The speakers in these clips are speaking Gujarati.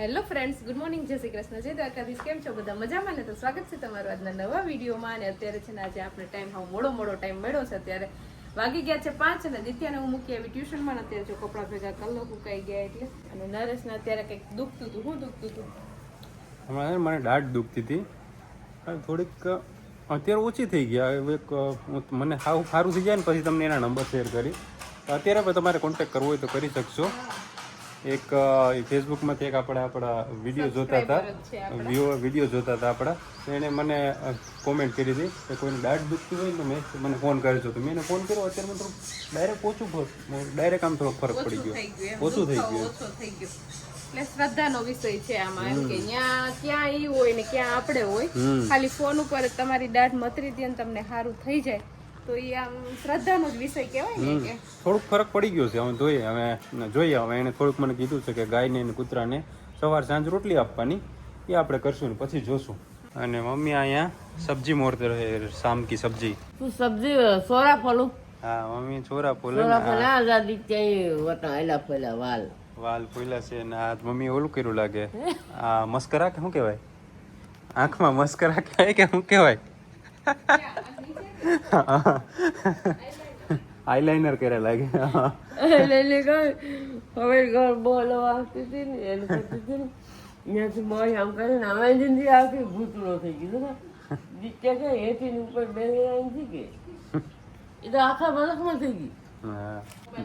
હેલો ફ્રેન્ડ્સ ગુડ મોર્નિંગ જય શ્રી કૃષ્ણ. જય દ્વારકાધીશ. કેમ છો બધા? મજામાં ને? તો સ્વાગત છે તમારું આજના નવા વિડીયોમાં. અને અત્યારે છે ને આજે આપણે ટાઈમ હાવ મોડો મોડો ટાઈમ મળ્યો છે અત્યારે. વાગી ગયા છે પાંચ અને દિત્યાને હું મૂકી આવી ટ્યુશનમાં અત્યારે જો કપડાં ભેગા કલ્લો કુકાઈ ગયા એટલે. અને નરેશને અત્યારે કંઈક દુખતું હતું. શું દુખતું હતું? હમણાં મને દાઢ દુખતી હતી. થોડીક અત્યારે ઓછી થઈ ગયા. એક મને સાવ સારું થઈ જાય ને, પછી તમને એના નંબર શેર કરી. અત્યારે પણ તમારે કોન્ટેક્ટ કરવો હોય તો કરી શકશો. એક ફેસબુકમાંથી એક આપણે આપણા વીડિયો જોતા હતા. વીડિયો જોતા હતા આપણા. તો એણે મને કોમેન્ટ કરી હતી કે કોઈને દાઢ દુખતી હોય ને મેં મને ફોન કર્યો તો. મેં એને ફોન કર્યો અત્યારે મને થોડુંક ડાયરેક્ટ ઓછું ડાયરેક્ટ આમ થોડોક ફરક પડી ગયો. ઓછું થઈ ગયું એટલે શ્રદ્ધાનો વિષય છે આમાં એમ કે ત્યાં ક્યાં એ હોય ને ક્યાં આપણે હોય. ખાલી ફોન ઉપર તમારી દાઢ મતરી દે ને તમને સારું થઈ જાય. તો એ આમ શ્રદ્ધાનો જ વિષય કહેવાય ને કે. થોડુંક ફરક પડી ગયો છે. હવે જોઈએ હવે જોઈએ. હવે એને થોડુંક મને કીધું છે કે ગાયને અને કૂતરાને સવાર સાંજ રોટલી આપવાની. એ આપણે કરશું ને પછી જોશું. અને મમ્મી અહીંયા સબ્જી મોરતે રહે શામ કી સબ્જી. તું સબ્જી સોરા ફલું? હા મમ્મી છોરા ફોલે સોરા ફલા આઝાદી ત્યાં વટા એલા ફોલા વાલ. વાલ પોઈલા છે ને આ મમ્મી ઓલું કર્યું લાગે. આ મસ્કરા કે શું કહેવાય? આંખમાં મસ્કરા કહેવાય કે શું કહેવાય? આઈલાઇનર કર્યા લાગે એટલે કર હવે ઘર બોલો આવતી હતી ને એને કરતી હતી ને ત્યાંથી મોય આમ કરીને જિંદગી આખી ભૂતળો થઈ ગયું ને નીચે કે હેઠી ઉપર બે આવી કે. એ તો આખા મલકમાં થઈ ગઈ.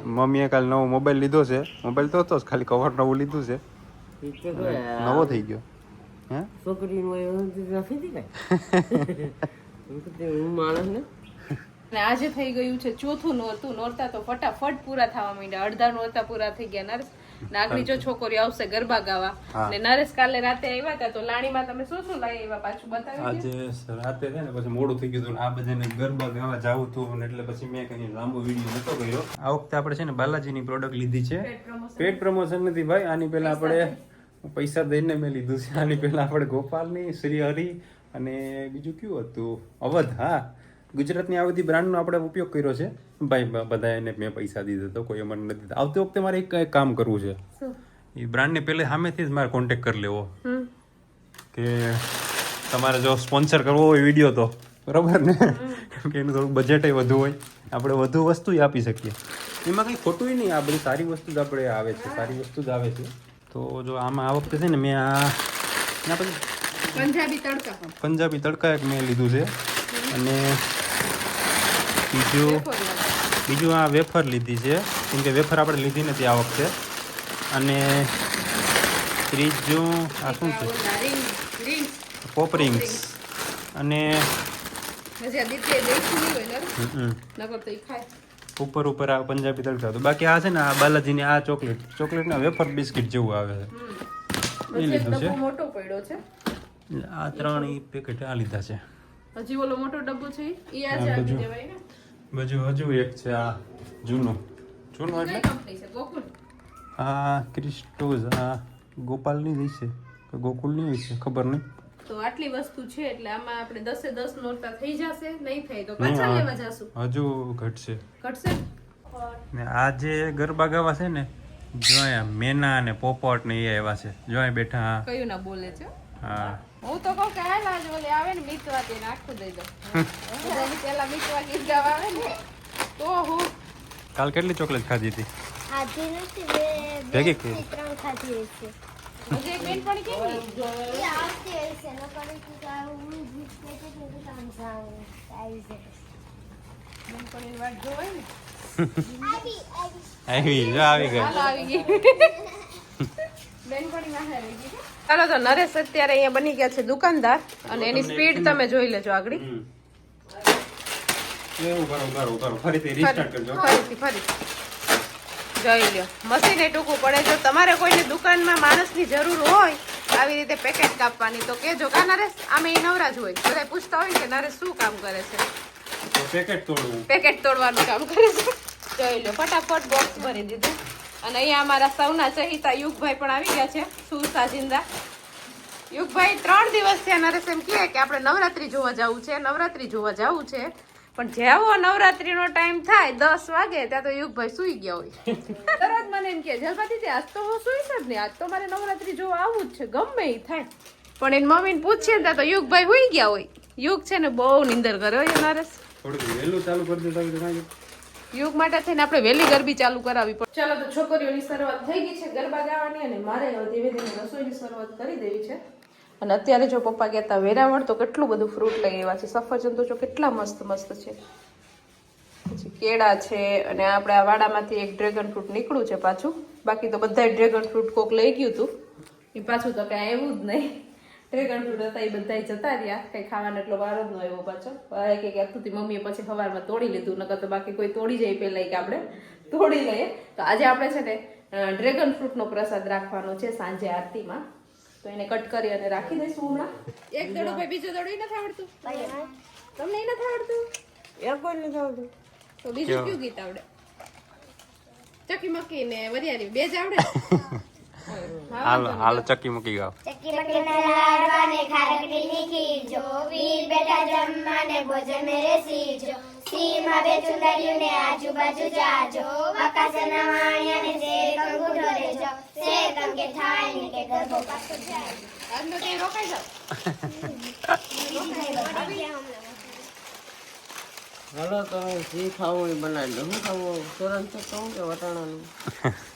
મમ્મીએ કાલ નવો મોબાઈલ લીધો છે. મોબાઈલ તો હતો ખાલી કવર નવું લીધું છે. નવો થઈ ગયો. હે? છોકરીનું એવું નથી કાંઈ હું માણસ ને? અને આજે થઈ ગયું છે ચોથું નોરતું. નોરતા તો ફટાફટ પૂરા થવા માંડ્યા. અડધા નોરતા પૂરા થઈ ગયા. નરેશ ને જો છોકરીઓ આવશે ગરબા ગાવા. હા. ને નરેશ કાલે રાતે આવ્યા હતા તો લાણીમાં તમે શું શું લઈ આવ્યા? પાછું બતાવી આજે રાતે છે ને પછી મોડું થઈ ગયું આ બધાને ગરબા ગાવા જાવું હતું એટલે પછી મેં કઈ લાંબો વીડિયો નતો કર્યો. આ વખતે આપણે છે ને બાલાજીની પ્રોડક્ટ લીધી છે. પેટ પ્રમોશન નથી ભાઈ. આની પહેલા આપણે પૈસા દઈને મેં લીધું છે. આની પહેલા આપણે ગોપાલની શ્રી હરિ અને બીજું કયું હતું? અવધ હા. ગુજરાતની આ બધી બ્રાન્ડનો આપણે ઉપયોગ કર્યો છે. ભાઈ બધા એને મેં પૈસા દીધા તો કોઈ મને નથી દીધા. આવતી વખતે મારે એક કામ કરવું છે. એ બ્રાન્ડને પહેલે સામેથી જ મારે કોન્ટેક કરી લેવો. કે તમારે જો સ્પોન્સર કરવો હોય વીડિયો તો. બરાબર ને? કેમ કે એનું થોડું બજેટ વધુ હોય. આપણે વધુ વસ્તુ આપી શકીએ. એમાં કંઈ ખોટું નહીં. આ બધી સારી વસ્તુ જ આપણે આવે છે. સારી વસ્તુ જ આવે છે. તો જો આમાં આ વખતે છે ને મેં આ પછી પંજાબી તડકા પંજાબી તડકા એક મેં લીધું છે. અને બીજું બીજું આ વેફર લીધી છે. કેમ કે વેફર આપણે લીધી નથી આ વખતે. અને ત્રીજું આ શું છે? ઓલા ring, ring. પોપ રિંગ્સ અને ઉપર ઉપર આ પંજાબી તડકા તો બાકી આ છે ને આ બાલાજીની આ ચોકલેટ. ચોકલેટના વેફર બિસ્કિટ જેવું આવે છે. એ લીધું છે. મોટો પડ્યો છે. આ ત્રણ ઈ પેકેટ આ લીધા છે. હજી ઓલો મોટો ડબ્બો છે ઈ? ઈ આજે આપી દેવાય ને બાજુ હજુ એક છે આ જૂનું. જૂનું એટલે? કંપની છે? ગોકુલ? આ ક્રિસ્ટોઝ આ ગોપાલની જ છે કે ગોકુલની છે ખબર નહીં. તો આટલી વસ્તુ છે એટલે આમાં આપણે દસે દસ નોરતા થઈ જશે નહીં થાય તો પાછા લેવા જાશું. હજુ ઘટશે. ઘટશે? ને આ જે ગરબા ગાવા છે ને જો મેના અને પોપટ ને એ આવ્યા છે. જો બેઠા કયું ના બોલે છે? હા. હું તો કહું કે હાલ આજ ઓલી આવે ને મીતવા તે નાખું દઈ દો એની પેલા મીતવા ગીત ગાવા આવે ને તો હું કાલ કેટલી ચોકલેટ ખાધી હતી? ખાધી નથી બે બે ભેગી ત્રણ ખાધી હશે. હજી એક બેનપણી કેવી? એ આવતી હશે ન કરે તો આ હું જીત કે કે તો કામ સારું આવી જશે બેનપણીની વાટ જોવાય ને. આવી આવી. આવી જો આવી ગઈ. આવી ગઈ બેનપણી વાહે રહી ગઈ છે. ચાલો તો નરેશ અત્યારે અહીંયા બની ગયા છે દુકાનદાર અને એની સ્પીડ તમે જોઈ લેજો આગળ. એવું કરો કરો કરો. ફરીથી રીસ્ટાર્ટ કરજો. ફરીથી ફરી જોઈ લ્યો. મશીને ટૂંકું પડે. જો તમારે કોઈને દુકાનમાં માણસની જરૂર હોય આવી રીતે પેકેટ કાપવાની તો કેજો કા નરેશ આમે એ નવરા જ હોય. બધા પૂછતા હોય કે નરેશ શું કામ કરે છે. તો પેકેટ તોડવું. પેકેટ તોડવાનું કામ કરે છે. જોઈ લો ફટાફટ બોક્સ ભરી દીધું. અને અહીંયા અમારા સૌના ચહિતા યુગભાઈ પણ આવી ગયા છે શું સાજિંદા યુગભાઈ ત્રણ દિવસ થયા નરેશ એમ કહે કે આપણે નવરાત્રી જોવા જવું છે નવરાત્રી જોવા જવું છે. પણ જેવો નવરાત્રીનો ટાઈમ થાય દસ વાગે ત્યાં તો યુગભાઈ સુઈ ગયા હોય. તરત મને એમ કે જલપાતી આજ તો હું સુઈશ જ નહીં આજ તો મારે નવરાત્રી જોવા આવવું જ છે ગમે એ થાય. પણ એની મમ્મીને પૂછીએ ને ત્યાં તો યુગભાઈ સુઈ ગયા હોય. યુગ છે ને બહુ નિંદર કરે હોય નરેશ. થોડું વહેલું ચાલુ કરી દેતા યુગ માટે થઈને આપણે વહેલી ગરબી ચાલુ કરાવી પડે. ચાલો તો છોકરીઓની શરૂઆત થઈ ગઈ છે ગરબા ગાવાની અને મારે ધીમે ધીમે રસોઈની શરૂઆત કરી દેવી છે. અને અત્યારે જો પપ્પા કહેતા વેરાવળ તો કેટલું બધું ફ્રૂટ લઈ આવ્યા છે. સફરજન તો જો કેટલા મસ્ત મસ્ત છે. પછી કેળા છે અને આપણે આ વાડામાંથી એક ડ્રેગન ફ્રૂટ નીકળ્યું છે પાછું. બાકી તો બધા ડ્રેગન ફ્રૂટ કોક લઈ ગયું હતું એ પાછું તો કાંઈ એવું જ નહીં. ડ્રેગન ફ્રૂટ હતા એ બધા જતા રહ્યા. કંઈ ખાવાનો એટલો વાર જ ન આવ્યો પાછો. મમ્મીએ પછી સવારમાં તોડી લીધું નકર તો બાકી કોઈ તોડી જાય પહેલાં કે આપણે તોડી લઈએ. તો આજે આપણે છે ને ડ્રેગન ફ્રૂટનો પ્રસાદ રાખવાનો છે સાંજે આરતીમાં. તો એને કટ કરી અને રાખી દઈશું હમણાં. એક દડો ભાઈ બીજો દડો ય નથી આવડતું. તમને એ નથી આવડતું? એ કોઈ નથી આવડતું. તો બીજું કયું ગીત આવડે? ચકી મકી ને વરિયારી બે જ આવડે? હાલો હાલો ચક્કી મૂકી ગાવ. ચક્કી મકીના લાડવાને ખારકડીની ખીર જો વીર બેટા જમવાને ભોજન મેરે સીજો સીમા બે ચુંદડીઓને આજુબાજુ જાજો. આકાશના વાણિયાને જે કંગુ ઢોરે જો સે કંગે થાય ને કે ગરબો પાછો જાય. આજનો તે રોકાઈ જાવ. હાલો તમે જે ખાવું એ બનાવી લો. શું ખાવું? તોરણ તો કહું કે વટાણાનું?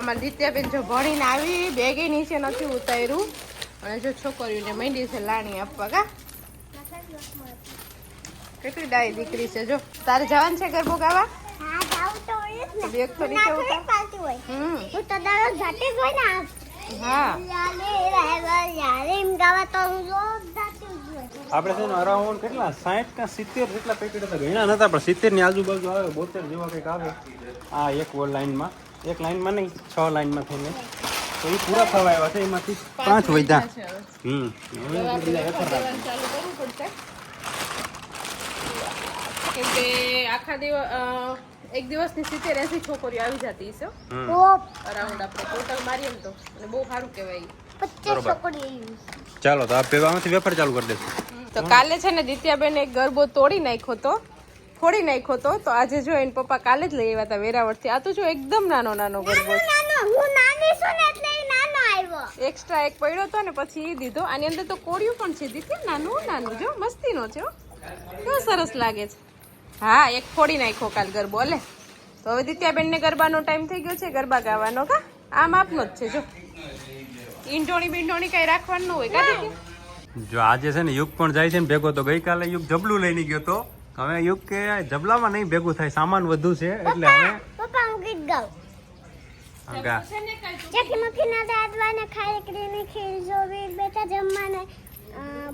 અમારી દિત્યાબેન જો ભણીને આવી બેગે નીચે નથી ઉતાર્યું. અને જો છોકરીઓને મંડી છે લાણી આપવા કા? કેટલી ડાય દીકરી છે જો? તારે જવાનું છે ગરબો ગાવા બેગ તો નીચે ઉતાર. હોય. હમ. હું તો દરરોજ જાતે જ હોય ને હા. યાલે રહેવા યાલે એમ ગાવા તો હું રોજ જાતે જ હોય. આપણે છે ને અરાઉન્ડ કેટલા? સાઠ કે સિત્તેર જેટલા પેકેટ હતા. ઘણા નતા પણ સિત્તેરની આજુબાજુ આવે બોતેર જેવા કંઈક આવે. આ એક વોલ લાઈનમાં એક લાઈનમાં નહીં છ લાઈનમાં થઈને. તો એ પૂરા થવા આવ્યા છે એમાંથી પાંચ વધ્યા હમ. કેમ કે આખા દિવસ એક દિવસની સિત્તેર એસી છોકરીઓ આવી જતી છે. અરાઉન્ડ આપણે ટોટલ મારીએ ને તો. અને બહુ સારું કહેવાય. ચાલો તો આ આમાંથી વેફર ચાલુ કરી દઈશું તો કાલે છે ને દિત્યાબેન એક ગરબો તોડી નાખ્યો તો ફોડી નાખ્યો તો તો આજે જો એને પપ્પા કાલે જ લઈ આવ્યા હતા વેરાવળથી. આ તો જો એકદમ નાનો નાનો ગરબો છે. નાનો. હું નાની છું ને એટલે ઈ નાનો આવ્યો. એક્સ્ટ્રા એક પડ્યો હતો ને પછી એ દીધો. આની અંદર તો કોળિયું પણ છે દીધી નાનું નાનું? જો મસ્તીનો છે હો. કેવો સરસ લાગે છે. હા એક ફોડી નાખ્યો કાલ ગરબો લે. તો હવે દિત્યાબેન ને ગરબાનો ટાઈમ થઈ ગયો છે ગરબા ગાવાનો કા? આમ આપનો જ છે જો. ઈંટોણી બિંટોણી કઈ રાખવાનું ન હોય કા? જો આજે છે ને યુગ પણ જાય છે ને ભેગો તો ગઈકાલે યુગ જબલું લઈને ગયો તો. હવે યુગ કે જબલામાં નહીં ભેગું થાય સામાન વધુ છે એટલે હવે પપ્પા હું ગીત ગાઉં. આગા. ગા. ચકી મખી ના દાદવા ને ખાઈ કરીને ખીર જો વીર બેટા જમવાને.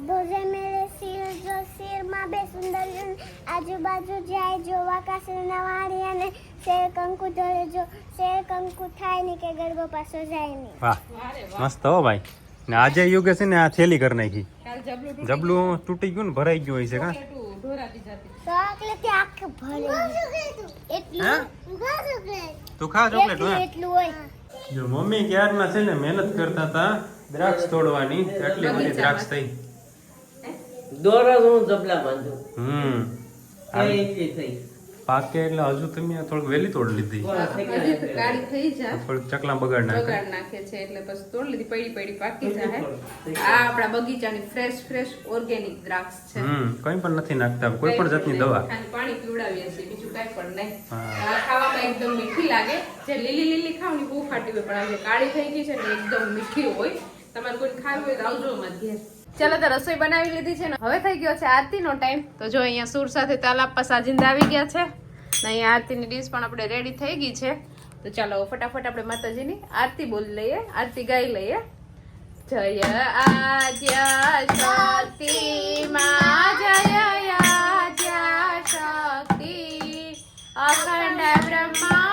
ભોજે મેરે શિર જો શિરમાં બે સુંદર આજુબાજુ જાય જો આકાશના વાળી અને શેર કંકુ ધરે જો શેર કંકુ થાય ને કે ગરબો પાછો જાય ને વાહ મસ્ત હો ભાઈ. ને આજે યુગે છે ને આ થેલી કરી નાખી. કાલ જબલું જબલું તૂટી ગયું ને ભરાઈ ગયું હોય છે કા? તું ખા ચોકલેટ જો મમ્મી ક્યારમાં છે ને મહેનત કરતા હતા દ્રાક્ષ તોડવાની એટલી બધી દ્રાક્ષ થઈ. દોરા હું જબલા બાંધું. હમ. એટલી થઈ? પાકે એટલે હજુ તમે થોડીક વહેલી તોડી લીધી. કાળી થઈ જાય થોડીક ચકલા બગાડ નાખે. બગાડ નાખે છે એટલે પછી તોડ લીધી પડી પડી પાકી જાય આ આપણા બગીચાની ફ્રેશ ફ્રેશ ઓર્ગેનિક દ્રાક્ષ છે. હમ કંઈ પણ નથી નાખતા કોઈ પણ જાતની દવા. ખાલી પાણી પીવડાવીએ છીએ બીજું કાંઈ પણ નહીં. ખાવામાં એકદમ મીઠી લાગે. જે લીલી લીલી ખાવ ને બહુ ખાટી હોય પણ આ જે કાળી થઈ ગઈ છે ને એકદમ મીઠી હોય. તમારે કોઈ ખાવી હોય તો આવજો અમારે ઘેર. ચાલો તો રસોઈ બનાવી લીધી છે ને. હવે થઈ ગયો છે આરતીનો ટાઈમ તો જો અહીંયા સૂર સાથે તાલ આપવા સાજિંદા આવી ગયા છે. ને અહીંયા આરતીની ડીશ પણ આપણે રેડી થઈ ગઈ છે. તો ચાલો ફટાફટ આપણે માતાજીની આરતી બોલી લઈએ, આરતી ગાઈ લઈએ. જય આદ્યા શક્તિ, માં જય આદ્યા શક્તિ. અખંડ બ્રહ્માંડ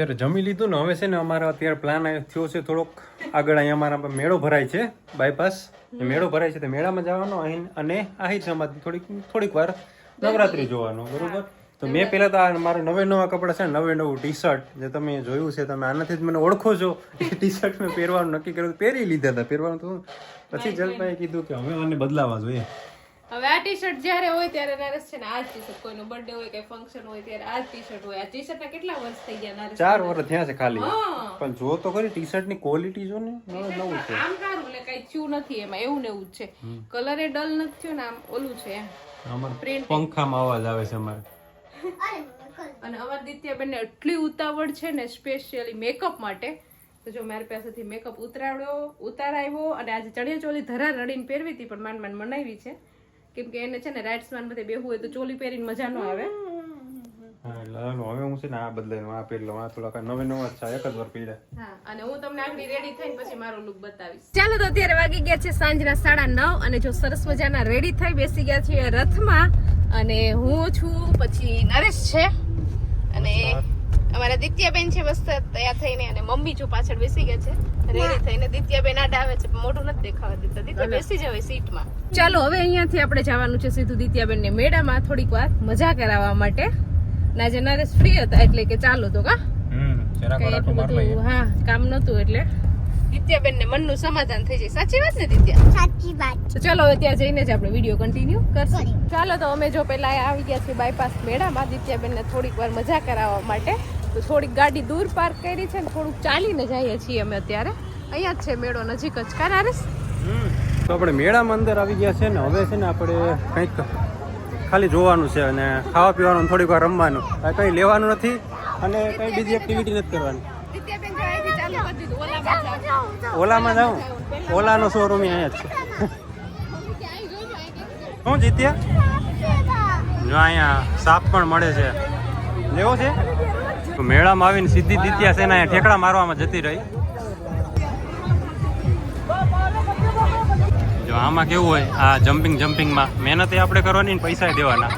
અત્યારે જમી લીધું ને હવે છે ને અમારો અત્યારે પ્લાન થયો છે થોડોક આગળ અહીંયા અમારા મેળો ભરાય છે બાયપાસ મેળો ભરાય છે તો મેળામાં જવાનો અહીં અને અહીં સમાજ થોડીક થોડીક વાર નવરાત્રી જોવાનો બરોબર? તો મેં પહેલાં તો આ મારા નવે નવા કપડાં છે નવે નવું ટી શર્ટ જે તમે જોયું છે તમે આનાથી જ મને ઓળખો છો. એ ટી શર્ટ મેં પહેરવાનું નક્કી કર્યું પહેરી લીધા હતા પહેરવાનું તો પછી જલપાએ કીધું કે હવે મને બદલાવા જોઈએ. હવે આ ટી શર્ટ જ્યારે હોય ત્યારે નરેશ છે ને આ ટી શર્ટ કોઈનો બર્થડે હોય કે ફંક્શન હોય ત્યારે આ ટી શર્ટ હોય. આ ટી શર્ટના કેટલા વર્ષ થઈ ગયા નરેશ ચાર વર્ષ થયા છે ખાલી. પણ જો તો ખરી ટી શર્ટની ક્વોલિટી જો ને નવું છે. આમ સારું એટલે કઈ ચ્યુ નથી એમાં એવું ને એવું જ છે. કલર એ ડલ નથી થયો ને આમ ઓલું છે એમ. પ્રિન્ટ પંખામાં અવાજ આવે છે અમારે. અને અમારી બેન એટલી ઉતાવળ છે ને સ્પેશિયલી મેકઅપ માટે. તો જો મારી પાસેથી મેકઅપ ઉતરાવ્યો ઉતારાવ્યો અને આજે ચણિયા ચોલી ધરા રડીને પહેરવી હતી પણ માંડ માંડ મનાવી છે. કેમ કે એને છે ને રાઇટ્સમાન બધે બેહવું હોય તો ચોલી પહેરીને મજા ન આવે. હા એટલે હાલો, હવે હું છે ને આ બદલે આ આ થોડા નવે નવા છે એક જ વાર પીડા અને હું તમને આગળ રેડી થઈને પછી મારો લુક બતાવીશ. ચાલો તો અત્યારે વાગી ગયા છે સાંજના સાડા નવ અને જો સરસ મજાના રેડી થઈ બેસી ગયા છીએ રથમાં અને હું છું પછી નરેશ છે. અને અમારા દિત્યાબેન છે મસ્ત તૈયાર થઈને અને મમ્મી જો પાછળ બેસી ગયા છે. રેડી થઈને દિત્યાબેન આડ આવે છે મોઢું નથી દેખાવા દેતા દિત્યા બેસી જવાય સીટમાં. ચાલો હવે અહીંયાથી આપણે જવાનું છે સીધું દિત્યાબેન ને મેળામાં થોડીક વાર મજા કરાવવા માટે. ના આજે નરેશ ફ્રી હતા એટલે કે ચાલો તો કા? હા કામ નતું એટલે. દિત્યાબેન ને મનનું સમાધાન થઈ જાય. સાચી વાત ને દિત્યા? સાચી વાત. ચાલો હવે ત્યાં જઈને જ આપણે વીડિયો કન્ટિન્યુ કરશું. ચાલો તો અમે જો પેલા આવી ગયા છીએ બાયપાસ મેળામાં દિત્યાબેન ને થોડીક વાર મજા કરાવવા માટે. તો થોડીક ગાડી દૂર પાર્ક કરી છે ને થોડુંક ચાલીને જઈએ છીએ અમે અત્યારે. અહીંયા જ છે મેળો નજીક જ. કા નારેશ તો આપણે મેળામાં અંદર આવી ગયા છે ને હવે છે ને આપણે કંઈક ખાલી જોવાનું છે અને ખાવા પીવાનું થોડીક વાર રમવાનું. કંઈ લેવાનું નથી અને કંઈ બીજી એક્ટિવિટી નથી કરવાની. કરી ઓલામાં જાઉં? ઓલાનો શોરૂમ અહીંયા જ છે. શું જીત્યા? અહીંયા સાપ પણ મળે છે. લેવો છે? તો મેળામાં આવીને સીધી દિત્યા છે ને અહીંયા ઠેકડા મારવામાં જતી રહી. જો આમાં કેવું હોય, આ જમ્પિંગ જમ્પિંગમાં મહેનત એ આપણે કરવાની ને પૈસા દેવાના.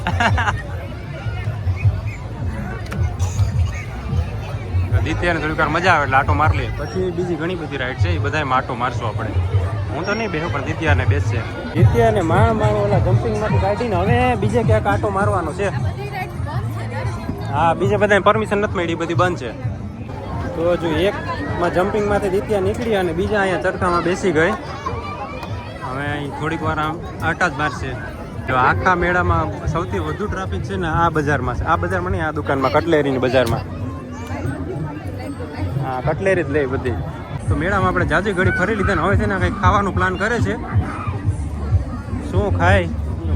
દિત્યાને થોડીક મજા આવે એટલે આટો માર લે. પછી બીજી ઘણી બધી રાઈડ છે, એ બધાય આટો મારશું આપણે. હું તો નહીં બેહું, પણ દિત્યાને બેસશે દિત્યાને માણ માણ ઓલા જમ્પિંગમાંથી કાઢીને હવે બીજે ક્યાંક આટો મારવાનો છે. હા, બીજા બધાને પરમિશન નથી મળી, બધી બંધ છે. તો જો એકમાં જમ્પિંગમાંથી દિત્યા નીકળી અને બીજા અહીંયા ચરખામાં બેસી ગઈ. હવે અહીં થોડીક વાર આમ આટા જ મારશે. જો આખા મેળામાં સૌથી વધુ ટ્રાફિક છે ને આ બજારમાં છે. આ બજારમાં નહીં આ દુકાનમાં, કટલેરીની બજારમાં. હા, કટલેરી જ લે બધી. તો મેળામાં આપણે જાજી ઘડી ફરી લીધા ને હવે છે ને કંઈક ખાવાનું પ્લાન કરે છે. શું ખાય?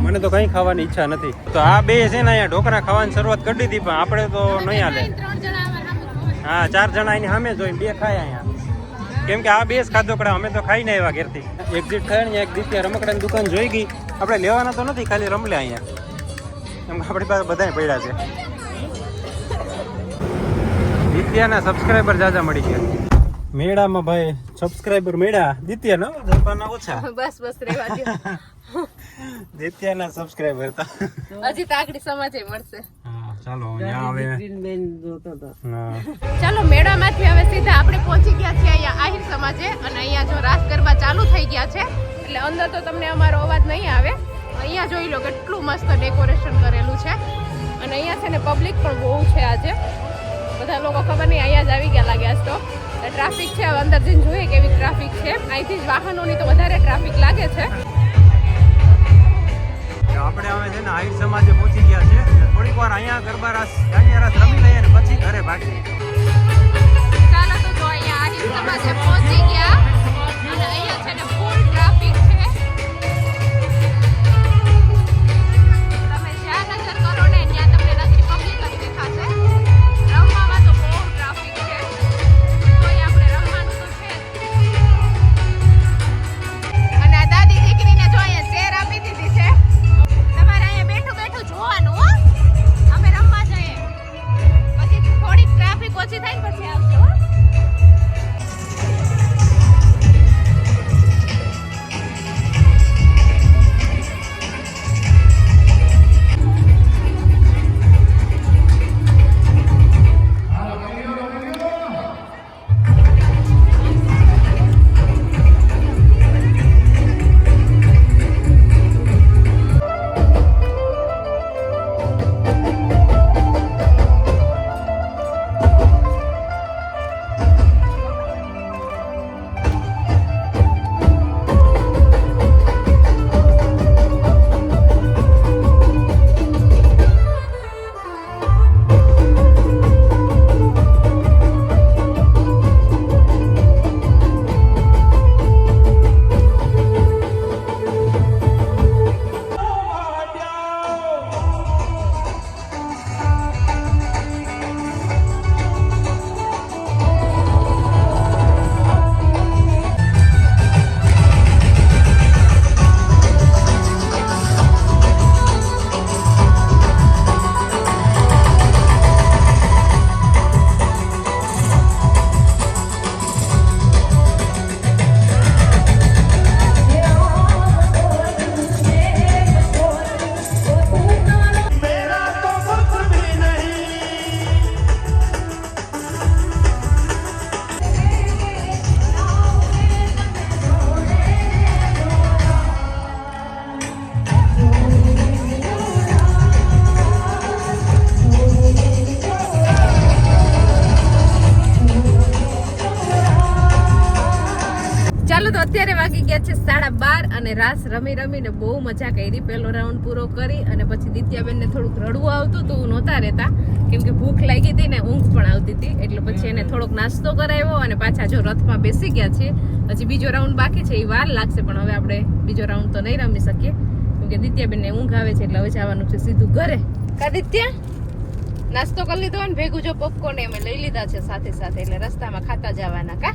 મને તો કંઈ ખાવાની ઈચ્છા નથી. તો આ બે છે ને અહીંયા ઢોકળા ખાવાની શરૂઆત કરી દીધી પણ આપણે તો નહીં હાલે. હા ચાર જણા એની સામે જોઈને બે ખાય અહીંયા. કેમ કે આ બે જ ખાધો કડા અમે તો ખાઈને આવ્યા ઘેરથી. એક્ઝિટ થાય ને એક દીત્યા રમકડાની દુકાન જોઈ ગઈ. આપણે લેવાના તો નથી ખાલી રમલે અહીંયા. એમ કે આપણી પાસે બધાય પડ્યા છે. દિત્યાના સબસ્ક્રાઈબર જાજા મળી ગયા. મેળામાં ભાઈ સબસ્ક્રાઈબર મેળા. દિત્યા નો ઓછા. બસ બસ રેવા. દિત્યાના સબસ્ક્રાઇબર હતા હજી તો આગળ સમાજે મળશે. હા ચાલો ચાલો મેળામાંથી હવે સીધા આપણે પહોંચી ગયા છીએ અહીંયા આહિર સમાજે અને અહીંયા જો રાસ ગરબા ચાલુ થઈ ગયા છે એટલે અંદર તો તમને અમારો અવાજ નહીં આવે. અહીંયા જોઈ લો કેટલું મસ્ત ડેકોરેશન કરેલું છે. અને અહીંયા છે ને પબ્લિક પણ બહુ છે આજે. બધા લોકો ખબર નહીં અહીંયા જ આવી ગયા લાગ્યા તો. ટ્રાફિક છે હવે અંદર જઈને જોઈએ કેવી ટ્રાફિક છે. અહીંથી જ વાહનોની તો વધારે ટ્રાફિક લાગે છે. થોડીક વાર રાસ રમી રમીને બહુ મજા કરી. પહેલો રાઉન્ડ પૂરો કરી અને પછી દિત્યાબેનને થોડુંક રડવું આવતું હતું નહોતા રહેતા. કેમ કે ભૂખ લાગી હતી ને ઊંઘ પણ આવતી હતી. એટલે પછી એને થોડોક નાસ્તો કરાવ્યો અને પાછા જો રથમાં બેસી ગયા છે પછી બીજો રાઉન્ડ બાકી છે એ વાર લાગશે પણ હવે આપણે બીજો રાઉન્ડ તો નહીં રમી શકીએ. કેમ કે દિત્યાબેનને ઊંઘ આવે છે એટલે હવે જવાનું છે સીધું ઘરે. કા દિત્યા? નાસ્તો કરી લીધો ને ભેગું જો પોપકોર્ન એમ લઈ લીધા છે સાથે સાથે એટલે રસ્તામાં ખાતા જવાના કા?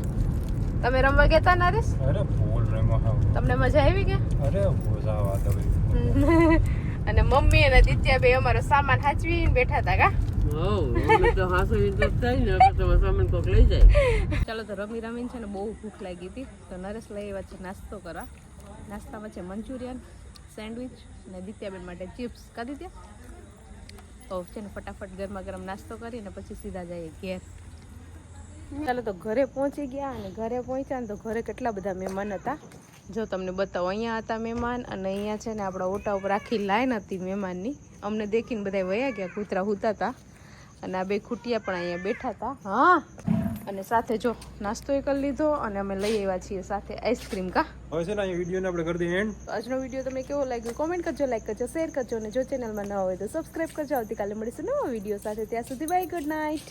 તમે રમવા ગયા હતા નરેશ? અરે ફૂલ રમવા હાવ તમને મજા આવી કે? અરે મજા વાત હવે અને મમ્મી અને દિત્યા બે અમારો સામાન હાચવીને બેઠા હતા કા? હઉ અમે તો હાસો ઇન્ટરેસ્ટ થાય ને એટલે તમે સામાન કોક લઈ જાય. ચાલો તો રમી રમીને છે ને બહુ ભૂખ લાગી હતી. તો નરેશ લઈ આવ્યા છે નાસ્તો કરવા. નાસ્તામાં છે મંચુરિયન સેન્ડવિચ અને દિત્યાબેન માટે ચિપ્સ. કા દિત્યા? તો છે ને ફટાફટ ગરમા ગરમ નાસ્તો કરીને પછી સીધા જઈએ ઘેર. ચાલો તો ઘરે પહોંચી ગયા અને ઘરે પહોંચ્યા ને તો ઘરે કેટલા બધા મહેમાન હતા? જો તમને બતાવો અહીંયા હતા મહેમાન અને અહીંયા છે ને આપણા ઓટા ઉપર આખી લાઈન હતી મહેમાનની. અમને દેખીને બધા વયા ગયા કૂતરા હુતા હતા અને આ બે ખૂટિયા પણ અહીંયા બેઠા હતા હા. અને સાથે જો નાસ્તો કરી લીધો અને અમે લઈ આવ્યા છીએ સાથે આઈસ્ક્રીમ કા? હવે છે ને અહીંયા વિડીયોને આપણે કરી દઈએ એન્ડ આજનો વીડિયો તમને કેવો લાગ્યો? કોમેન્ટ કરજો લાઈક કરજો શેર કરજો અને જો ચેનલમાં ન હોય તો સબસ્ક્રાઈબ કરજો. આવતીકાલે મળીશું નવા વીડિયો સાથે. ત્યાં સુધી બાય ગુડ નાઇટ